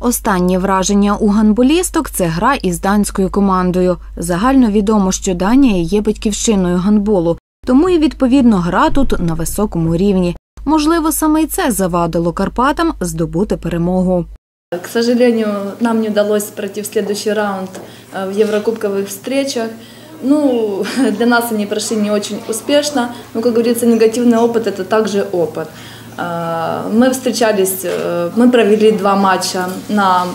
Останнє враження у гандболісток це гра із данською командою. Загально відомо, що Данія є батьківщиною гандболу, тому і відповідно гра тут на високому рівні. Можливо, саме й це завадило Карпатам здобути перемогу. К сожалению, нам не удалось пройти в следующий раунд э, в еврокубковых встречах. Ну, для нас они прошли не очень успешно, но, как говорится, негативный опыт – это также опыт. Э, Мы встречались, э, мы провели два матча на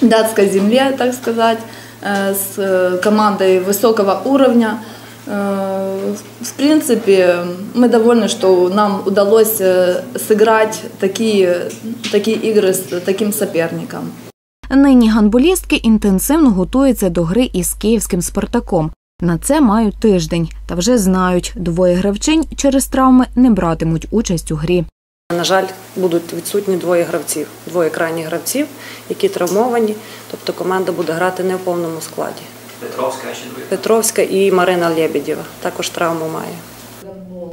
датской земле, так сказать, э, с э, командой высокого уровня. Э, В принципе, мы довольны, что нам удалось э, сыграть такие, такие игры с таким соперником. Нині гандболістки інтенсивно готуються до гри із київським Спартаком. На це мають тиждень та вже знають, двоє гравчинь через травми не братимуть участь у грі. На жаль, будуть відсутні двоє гравців, двоє крайніх гравців, які травмовані. Тобто команда буде грати не в повному складі. Петровська. Петровська і Марина Лєбідєва також травму має.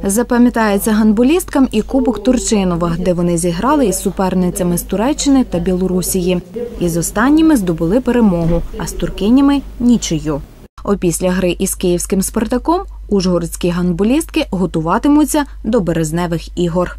Запам'ятається гандболісткам і Кубок Турчинова, де вони зіграли із суперницями з Туреччини та Білорусії. Із останніми здобули перемогу, а з туркинями нічию. Опісля гри із київським Спартаком ужгородські гандболістки готуватимуться до березневих ігор.